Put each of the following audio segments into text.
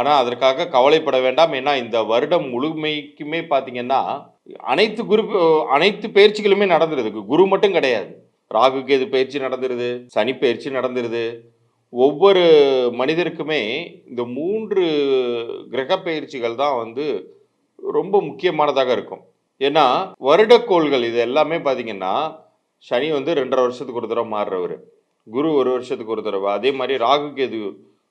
ஆனா அதற்காக கவலைப்பட வேண்டாம். ஏன்னா இந்த வருடம் முழுமைக்குமே பாத்தீங்கன்னா அனைத்து குரு அனைத்து பயிற்சிகளுமே நடந்துருது. குரு மட்டும் கிடையாது. ராகு கேது பயிற்சி நடந்துருது. சனி பயிற்சி நடந்துருது. ஒவ்வொரு மனிதருக்குமே இந்த மூன்று கிரக பயிற்சிகள் தான் வந்து ரொம்ப முக்கியமானதாக இருக்கும். ஏன்னா வருடக்கோள்கள் இது எல்லாமே பார்த்தீங்கன்னா சனி வந்து ரெண்டரை வருஷத்துக்கு ஒரு தடவை மாறுறவர். குரு ஒரு வருஷத்துக்கு ஒரு தடவை. அதே மாதிரி ராகு கேது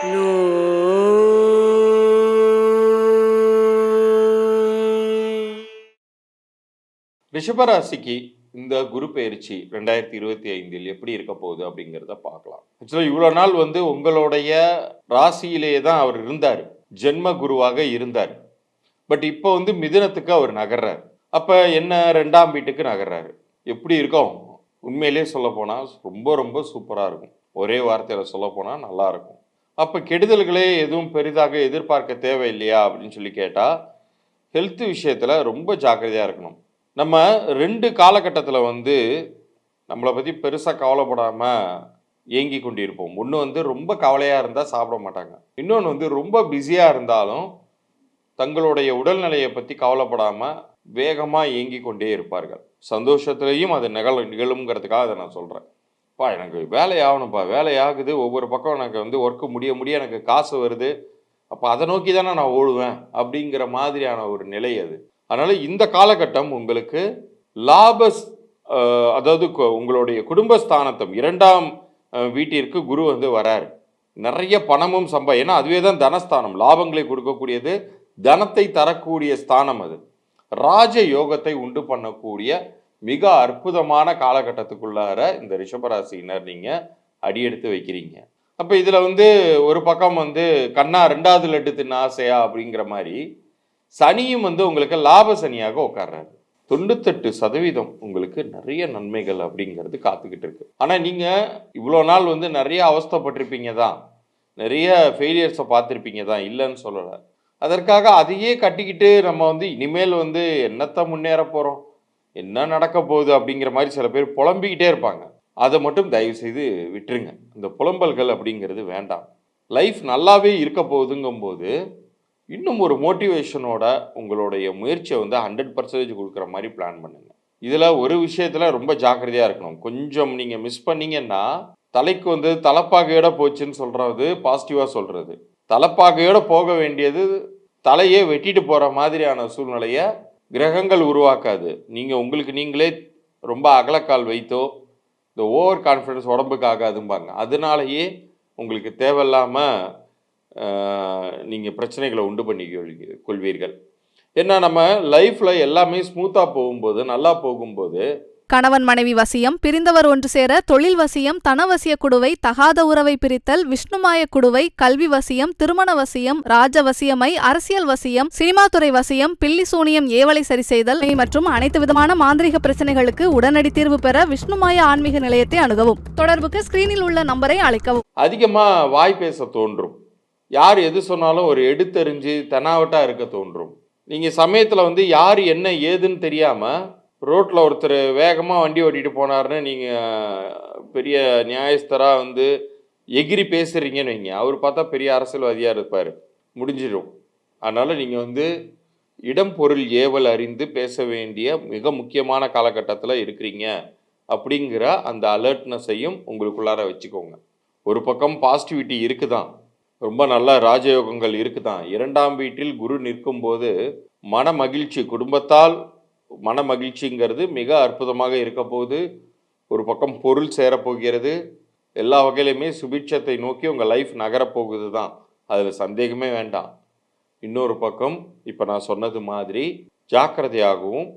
ரிஷபராசிக்கு இந்த குரு பயிற்சி ரெண்டாயிரத்தி இருபத்தி ஐந்தில் எப்படி இருக்க போகுது அப்படிங்கிறத பார்க்கலாம். ஆக்சுவலாக இவ்வளோ நாள் வந்து உங்களுடைய ராசியிலேயே தான் அவர் இருந்தார். ஜென்ம குருவாக இருந்தார். பட் இப்போ வந்து மிதுனத்துக்கு அவர் நகர்றார். அப்போ என்ன ரெண்டாம் வீட்டுக்கு நகர்றாரு? எப்படி இருக்கும்? உண்மையிலே சொல்ல போனால் ரொம்ப ரொம்ப சூப்பராக இருக்கும். ஒரே வார்த்தையில் சொல்ல போனால் நல்லா இருக்கும். அப்போ கெடுதல்களே எதுவும் பெரிதாக எதிர்பார்க்க தேவையில்லையா அப்படின்னு சொல்லி கேட்டால் ஹெல்த் விஷயத்தில் ரொம்ப ஜாக்கிரதையாக இருக்கணும். நம்ம ரெண்டு காலகட்டத்தில் வந்து நம்மளை பற்றி பெருசாக கவலைப்படாமல் ஏங்கி கொண்டிருப்போம். ஒன்று வந்து ரொம்ப கவலையாக இருந்தால் சாப்பிட மாட்டாங்க. இன்னொன்று வந்து ரொம்ப பிஸியாக இருந்தாலும் தங்களுடைய உடல்நிலையை பற்றி கவலைப்படாமல் வேகமாக இயங்கி கொண்டே இருப்பார்கள். சந்தோஷத்துலேயும் அது நிகழ நிகழுங்கிறதுக்காக அதை நான் சொல்கிறேன் பா எனக்கு வேலை ஆகணும்ப்பா வேலை ஆகுது ஒவ்வொரு பக்கம் எனக்கு வந்து ஒர்க்கு முடிய முடிய எனக்கு காசு வருது. அப்போ அதை நோக்கி தானே நான் ஓடுவேன் அப்படிங்கிற மாதிரியான ஒரு நிலை அது. அதனால் இந்த காலகட்டம் உங்களுக்கு லாபஸ் அதாவது உங்களுடைய குடும்பஸ்தானத்தம் இரண்டாம் வீட்டிற்கு குரு வந்து வரார். நிறைய பணமும் சம்பா ஏன்னா அதுவே தான் தனஸ்தானம். லாபங்களை கொடுக்கக்கூடியது தனத்தை தரக்கூடிய ஸ்தானம் அது. ராஜ யோகத்தை உண்டு பண்ணக்கூடிய மிக அற்புதமான காலகட்டத்துக்குள்ளார இந்த ரிஷபராசினர் நீங்கள் அடியெடுத்து வைக்கிறீங்க. அப்போ இதில் வந்து ஒரு பக்கம் வந்து கண்ணா ரெண்டாவது லட்டு தின்ன ஆசையா அப்படிங்கிற மாதிரி சனியும் வந்து உங்களுக்கு லாப சனியாக உட்கார்றாரு. தொண்ணூத்தெட்டு சதவீதம் உங்களுக்கு நிறைய நன்மைகள் அப்படிங்கிறது காத்துக்கிட்டு இருக்கு. ஆனால் நீங்கள் இவ்வளோ நாள் வந்து நிறைய அவஸ்தைப்பட்டிருப்பீங்க தான். நிறைய ஃபெயிலியர்ஸை பார்த்துருப்பீங்க தான். இல்லைன்னு சொல்லலை. அதற்காக அதையே கட்டிக்கிட்டு நம்ம வந்து இனிமேல் வந்து என்னத்தை முன்னேற போகிறோம் என்ன நடக்க போகுது அப்படிங்கிற மாதிரி சில பேர் புலம்பிக்கிட்டே இருப்பாங்க. அதை மட்டும் தயவு செய்து விட்டுருங்க. இந்த புலம்பல்கள் அப்படிங்கிறது வேண்டாம். லைஃப் நல்லாவே இருக்க போகுதுங்கும்போது இன்னும் ஒரு மோட்டிவேஷனோட உங்களுடைய முயற்சியை வந்து ஹண்ட்ரட் பர்சன்டேஜ் கொடுக்குற மாதிரி பிளான் பண்ணுங்க. இதில் ஒரு விஷயத்தில் ரொம்ப ஜாக்கிரதையாக இருக்கணும். கொஞ்சம் நீங்கள் மிஸ் பண்ணீங்கன்னா தலைக்கு வந்து தலைப்பாகையோட போச்சுன்னு சொல்கிறது பாசிட்டிவாக சொல்கிறது தலைப்பாகையோட போக வேண்டியது தலையே வெட்டிட்டு போகிற மாதிரியான சூழ்நிலையை கிரகங்கள் உருவாக்காது. நீங்கள் உங்களுக்கு நீங்களே ரொம்ப அகலக்கால் வைத்தோ இந்த ஓவர் கான்ஃபிடன்ஸ் உடம்புக்கு ஆகாதும்பாங்க. அதனாலேயே உங்களுக்கு தேவையில்லாமல் நீங்கள் பிரச்சனைகளை உண்டு பண்ணி கொள்வீர்கள். ஏன்னா நம்ம லைஃப்பில் எல்லாமே ஸ்மூத்தாக போகும்போது நல்லா போகும்போது கணவன் மனைவி வசியம் பிரிந்தவர் ஒன்று சேர தொழில் வசியம் தனவசிய குடுவை தகாத உறவை பிரித்தல் விஷ்ணுமாய குடுவை கல்வி வசியம் திருமண வசியம் ராஜ வசியமை அரசியல் வசியம் சினிமா துறை வசியம் பில்லி சூனியம் ஏவலை சரி செய்தல் மற்றும் அனைத்து விதமான மாந்திரிக பிரச்சனைகளுக்கு உடனடி தீர்வு பெற விஷ்ணுமாய ஆன்மீக நிலையத்தை அணுகவும். தொடர்புக்கு ஸ்கிரீனில் உள்ள நம்பரை அழைக்கவும். அதிகமாக வாய் பேச தோன்றும். யார் எது சொன்னாலும் ஒரு எடுத்தெறிஞ்சு தெனாவட்டாக இருக்க தோன்றும். நீங்கள் சமயத்தில் வந்து யார் என்ன ஏதுன்னு தெரியாமல் ரோட்டில் ஒருத்தர் வேகமாக வண்டி ஓட்டிகிட்டு போனாருன்னு நீங்கள் பெரிய நியாயஸ்தராக வந்து எகிரி பேசுகிறீங்கன்னு வைங்க. அவர் பார்த்தா பெரிய அரசியல்வாதியாக இருப்பார். முடிஞ்சிடும். அதனால் நீங்கள் வந்து இடம் பொருள் ஏவல் அறிந்து பேச வேண்டிய மிக முக்கியமான காலகட்டத்தில் இருக்கிறீங்க அப்படிங்கிற அந்த அலர்ட்னஸையும் உங்களுக்குள்ளார வச்சுக்கோங்க. ஒரு பக்கம் பாசிட்டிவிட்டி இருக்குதான். ரொம்ப நல்ல ராஜயோகங்கள் இருக்குதான். இரண்டாம் வீட்டில் குரு நிற்கும்போது மன மகிழ்ச்சி குடும்பத்தால் மன மகிழ்ச்சிங்கிறது மிக அற்புதமாக இருக்க போகுது. ஒரு பக்கம் பொருள் சேரப்போகிறது எல்லா வகையிலையுமே சுபிட்சத்தை நோக்கி உங்கள் லைஃப் நகரப்போகுது தான் அதில் சந்தேகமே வேண்டாம். இன்னொரு பக்கம் இப்போ நான் சொன்னது மாதிரி ஜாக்கிரதையாகவும்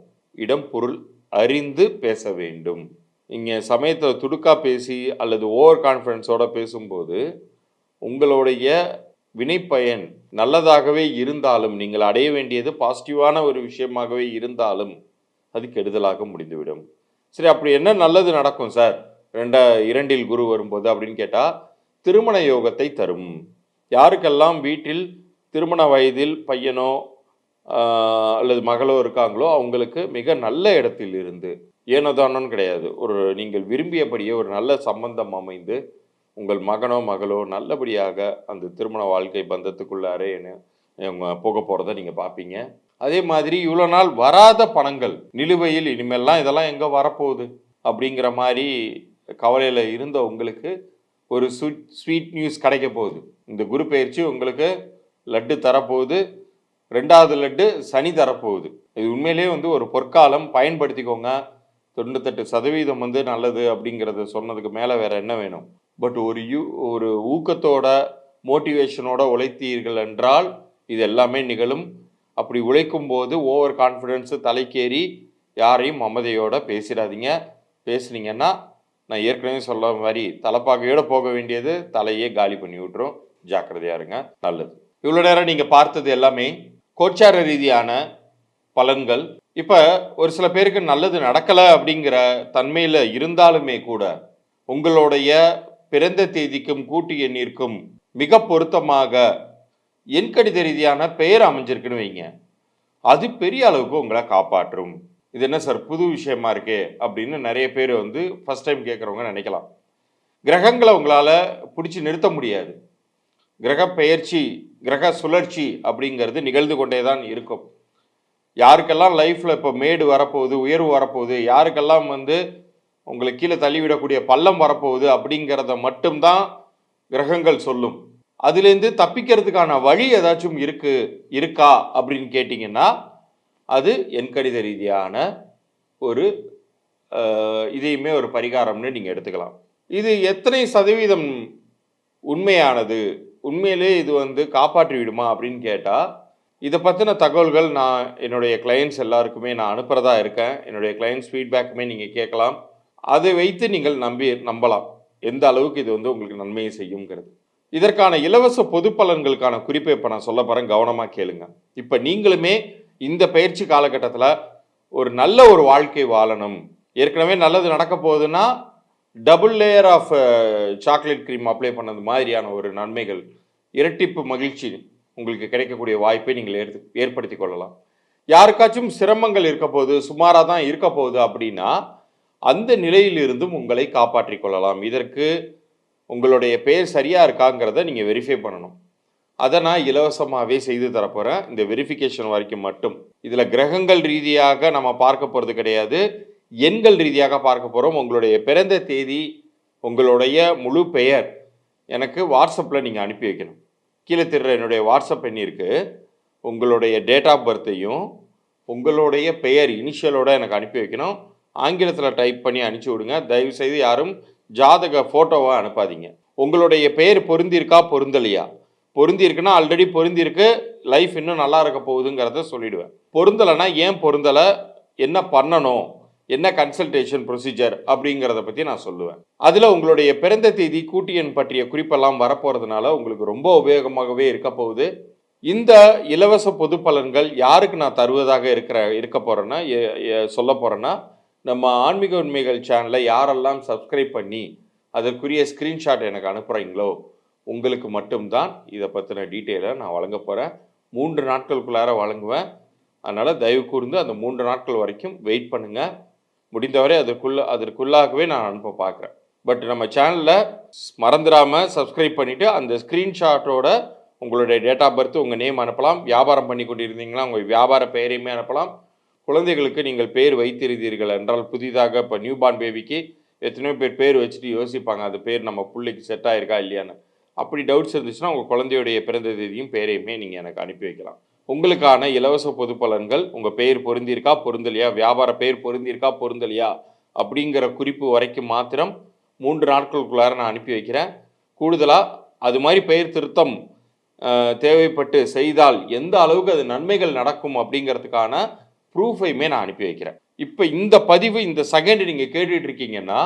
இடம் பொருள் அறிந்து பேச வேண்டும். இங்கே சமயத்தில் துடுக்கா பேசி அல்லது ஓவர் கான்ஃபிடென்ஸோடு பேசும்போது உங்களுடைய வினைப்பயன் நல்லதாகவே இருந்தாலும் நீங்கள் அடைய வேண்டியது பாசிட்டிவான ஒரு விஷயமாகவே இருந்தாலும் அது கெடுதலாக முடிந்துவிடும். சரி அப்படி என்ன நல்லது நடக்கும் சார் ரெண்ட இரண்டில் குரு வரும்போது அப்படின்னு கேட்டால் திருமண யோகத்தை தரும். யாருக்கெல்லாம் வீட்டில் திருமண வயதில் பையனோ அல்லது மகளோ இருக்காங்களோ அவங்களுக்கு மிக நல்ல இடத்தில் இருந்து ஏனோதானோன்னு கிடையாது. ஒரு நீங்கள் விரும்பியபடியே ஒரு நல்ல சம்பந்தம் அமைந்து உங்கள் மகனோ மகளோ நல்லபடியாக அந்த திருமண வாழ்க்கை பந்தத்துக்குள்ளாரே என்ன- அவங்க போக போகிறத நீங்கள் பார்ப்பீங்க அதே மாதிரி இவ்வளோ நாள் வராத பணங்கள் நிலுவையில் இனிமேல்லாம் இதெல்லாம் எங்கே வரப்போகுது? அப்படிங்கிற மாதிரி கவலையில் இருந்த உங்களுக்கு ஒரு ஸ்வீட் ஸ்வீட் நியூஸ் கிடைக்க போகுது. இந்த குரு பயிற்சி உங்களுக்கு லட்டு தரப்போகுது. ரெண்டாவது லட்டு சனி தரப்போகுது. இது உண்மையிலேயே வந்து ஒரு பொற்காலம் பயன்படுத்திக்கோங்க. தொண்ணூத்தெட்டு சதவீதம் வந்து நல்லது அப்படிங்கிறத சொன்னதுக்கு மேலே வேற என்ன வேணும்? பட் ஒரு யூ ஒரு ஊக்கத்தோட மோட்டிவேஷனோட உழைத்தீர்கள் என்றால் இது எல்லாமே நிகழும். அப்படி உழைக்கும் போது ஓவர் கான்ஃபிடென்ஸு தலைக்கேறி யாரையும் மமதையோட பேசிடாதீங்க. பேசுனீங்கன்னா நான் ஏற்கனவே சொல்ல மாதிரி தலைப்பாக்கையோடு போக வேண்டியது தலையே காலி பண்ணி விட்டுரும். ஜாக்கிரதையாக இருங்க. நல்லது. இவ்வளோ நேரம் நீங்கள் பார்த்தது எல்லாமே கோச்சார ரீதியான பலன்கள். இப்போ ஒரு சில பேருக்கு நல்லது நடக்கலை அப்படிங்கிற தன்மையில் இருந்தாலுமே கூட உங்களுடைய பிறந்த தேதிக்கும் கூட்டு எண்ணிற்கும் மிக பொருத்தமாக எண்கணித ரீதியான பெயர் அமைஞ்சிருக்குன்னு வைங்க. அது பெரிய அளவுக்கு உங்களை காப்பாற்றும். இது என்ன சார் புது விஷயமா இருக்கே அப்படின்னு நிறைய பேர் வந்து ஃபர்ஸ்ட் டைம் கேட்குறவங்க நினைக்கலாம். கிரகங்களை உங்களால் பிடிச்சி நிறுத்த முடியாது. கிரக பெயர்ச்சி கிரக சுழற்சி அப்படிங்கிறது நிகழ்ந்து கொண்டே தான் இருக்கும். யாருக்கெல்லாம் லைஃப்பில் இப்போ மேடு வரப்போகுது உயர்வு வரப்போகுது யாருக்கெல்லாம் வந்து உங்களை கீழே தள்ளிவிடக்கூடிய பள்ளம் வரப்போகுது அப்படிங்கிறத மட்டும்தான் கிரகங்கள் சொல்லும். அதுலேருந்து தப்பிக்கிறதுக்கான வழி ஏதாச்சும் இருக்கு இருக்கா அப்படின்னு கேட்டிங்கன்னா அது எண்கணித ரீதியான ஒரு இதையுமே ஒரு பரிகாரம்னு நீங்கள் எடுத்துக்கலாம். இது எத்தனை சதவீதம் உண்மையானது? உண்மையிலே இது வந்து காப்பாற்றி விடுமா அப்படின்னு கேட்டால் இதை பற்றின தகவல்கள் நான் என்னுடைய கிளையன்ஸ் எல்லாருக்குமே நான் அனுப்புகிறதா இருக்கேன். என்னுடைய கிளையன்ஸ் ஃபீட்பேக்குமே நீங்கள் கேட்கலாம். அதை வைத்து நீங்கள் நம்பி நம்பலாம். எந்த அளவுக்கு இது வந்து உங்களுக்கு நன்மையை செய்யுங்கிறது. இதற்கான இலவச பொது பலன்களுக்கான குறிப்பை இப்போ நான் சொல்ல போகிறேன் கவனமாக கேளுங்க. இப்போ நீங்களுமே இந்த பயிற்சி காலகட்டத்தில் ஒரு நல்ல ஒரு வாழ்க்கை வாழணும். ஏற்கனவே நல்லது நடக்க போகுதுன்னா double layer of chocolate cream apply பண்ணது மாதிரியான ஒரு நன்மைகள் இரட்டிப்பு மகிழ்ச்சி உங்களுக்கு கிடைக்கக்கூடிய வாய்ப்பை நீங்கள் ஏற்ப ஏற்படுத்தி கொள்ளலாம். யாருக்காச்சும் சிரமங்கள் இருக்க போகுது சுமாராக தான் இருக்க போகுது அப்படின்னா அந்த நிலையிலிருந்தும் உங்களை காப்பாற்றிக் கொள்ளலாம். இதற்கு உங்களுடைய பெயர் சரியாக இருக்காங்கிறத நீங்கள் வெரிஃபை பண்ணணும். அதை நான் இலவசமாகவே செய்து தரப்போகிறேன் இந்த வெரிஃபிகேஷன் வரைக்கும் மட்டும். இதில் கிரகங்கள் ரீதியாக நம்ம பார்க்க போகிறது கிடையாது. எண்கள் ரீதியாக பார்க்க போகிறோம் உங்களுடைய பிறந்த தேதி உங்களுடைய முழு பெயர் எனக்கு வாட்ஸ்அப்பில் நீங்கள் அனுப்பி வைக்கணும். கீழே திருற என்னுடைய வாட்ஸ்அப் எண் இருக்குது உங்களுடைய டேட் ஆஃப் பர்த்தையும் உங்களுடைய பெயர் இனிஷியலோட எனக்கு அனுப்பி வைக்கணும். ஆங்கிலத்தில் டைப் பண்ணி அனுப்பிச்சி விடுங்க. தயவுசெய்து யாரும் ஜாதக ஃபோட்டோவை அனுப்பாதீங்க. உங்களுடைய பெயர் பொருந்திருக்கா பொருந்தலையா? பொருந்திருக்குன்னா ஆல்ரெடி பொருந்திருக்கு லைஃப் இன்னும் நல்லா இருக்க போகுதுங்கிறத சொல்லிடுவேன். பொருந்தலைன்னா ஏன் பொருந்தலை? என்ன பண்ணணும்? என்ன கன்சல்டேஷன் ப்ரொசீஜர் அப்படிங்கிறத பற்றி நான் சொல்லுவேன். அதில் உங்களுடைய பிறந்த தேதி கூட்டியன் பற்றிய குறிப்பெல்லாம் வரப்போகிறதுனால உங்களுக்கு ரொம்ப உபயோகமாகவே இருக்க போகுது. இந்த இலவச பொது பலன்கள் யாருக்கு நான் தருவதாக இருக்கிற இருக்க போகிறேன்னா சொல்ல போகிறேன்னா நம்ம ஆன்மீக உண்மைகள் சேனலை யாரெல்லாம் சப்ஸ்கிரைப் பண்ணி அதற்குரிய ஸ்க்ரீன்ஷாட் எனக்கு அனுப்புகிறீங்களோ உங்களுக்கு மட்டும்தான் இதை பற்றின டீட்டெயிலை நான் வழங்க போகிறேன் மூன்று நாட்களுக்குள்ளார வழங்குவேன். அதனால் தயவு கூர்ந்து அந்த மூன்று நாட்கள் வரைக்கும் வெயிட் பண்ணுங்கள் முடிந்தவரை அதற்குள்ள அதற்குள்ளாகவே நான் அனுப்ப பார்க்குறேன். பட் நம்ம சேனலில் மறந்துடாமல் சப்ஸ்கிரைப் பண்ணிவிட்டு அந்த ஸ்க்ரீன்ஷாட்டோட உங்களுடைய டேட் ஆஃப் பர்த் உங்கள் நேம் அனுப்பலாம். வியாபாரம் பண்ணி கொண்டிருந்தீங்களா உங்கள் வியாபார பெயரையுமே அனுப்பலாம். குழந்தைகளுக்கு நீங்கள் பேர் வைத்திருந்தீர்கள் என்றால் புதிதாக இப்போ நியூ பார்ன் பேபிக்கு எத்தனையோ பேர் பேர் வச்சுட்டு யோசிப்பாங்க. அது பேர் நம்ம பிள்ளைக்கு செட் ஆயிருக்கா இல்லையான்னு. அப்படி டவுட்ஸ் இருந்துச்சுன்னா உங்கள் குழந்தையுடைய பிறந்த தேதியும் பேரையுமே நீங்கள் எனக்கு அனுப்பி வைக்கலாம். உங்களுக்கான இலவச பொது பலன்கள் உங்கள் பெயர் பொருந்திருக்கா பொருந்தலையா? வியாபார பெயர் பொருந்திருக்கா பொருந்தலையா? அப்படிங்கிற குறிப்பு வரைக்கும் மாத்திரம் மூன்று நாட்களுக்குள்ளார நான் அனுப்பி வைக்கிறேன். கூடுதலாக அது மாதிரி பெயர் திருத்தம் தேவைப்பட்டு செய்தால் எந்த அளவுக்கு அது நன்மைகள் நடக்கும் அப்படிங்கிறதுக்கான ப்ரூஃபையுமே நான் அனுப்பி வைக்கிறேன். இப்போ இந்த பதிவு இந்த செகண்ட் நீங்கள் கேட்டுட்டு இருக்கீங்கன்னா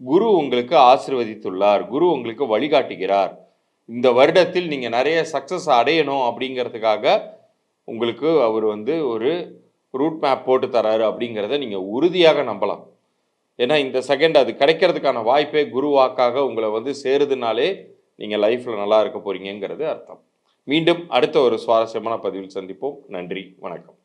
குரு உங்களுக்கு ஆசிர்வதித்துள்ளார். குரு உங்களுக்கு வழிகாட்டுகிறார். இந்த வருடத்தில் நீங்கள் நிறைய சக்ஸஸ் அடையணும் அப்படிங்கிறதுக்காக உங்களுக்கு அவர் வந்து ஒரு ரூட் மேப் போட்டு தராரு அப்படிங்கிறத நீங்கள் உறுதியாக நம்பலாம். ஏன்னா இந்த செகண்ட் அது கிடைக்கிறதுக்கான வாய்ப்பே குரு வாக்காக உங்களை வந்து சேருதுனாலே நீங்கள் லைஃப்பில் நல்லா இருக்க போறீங்கங்கிறது அர்த்தம். மீண்டும் அடுத்த ஒரு சுவாரஸ்யமான பதிவில் சந்திப்போம். நன்றி வணக்கம்.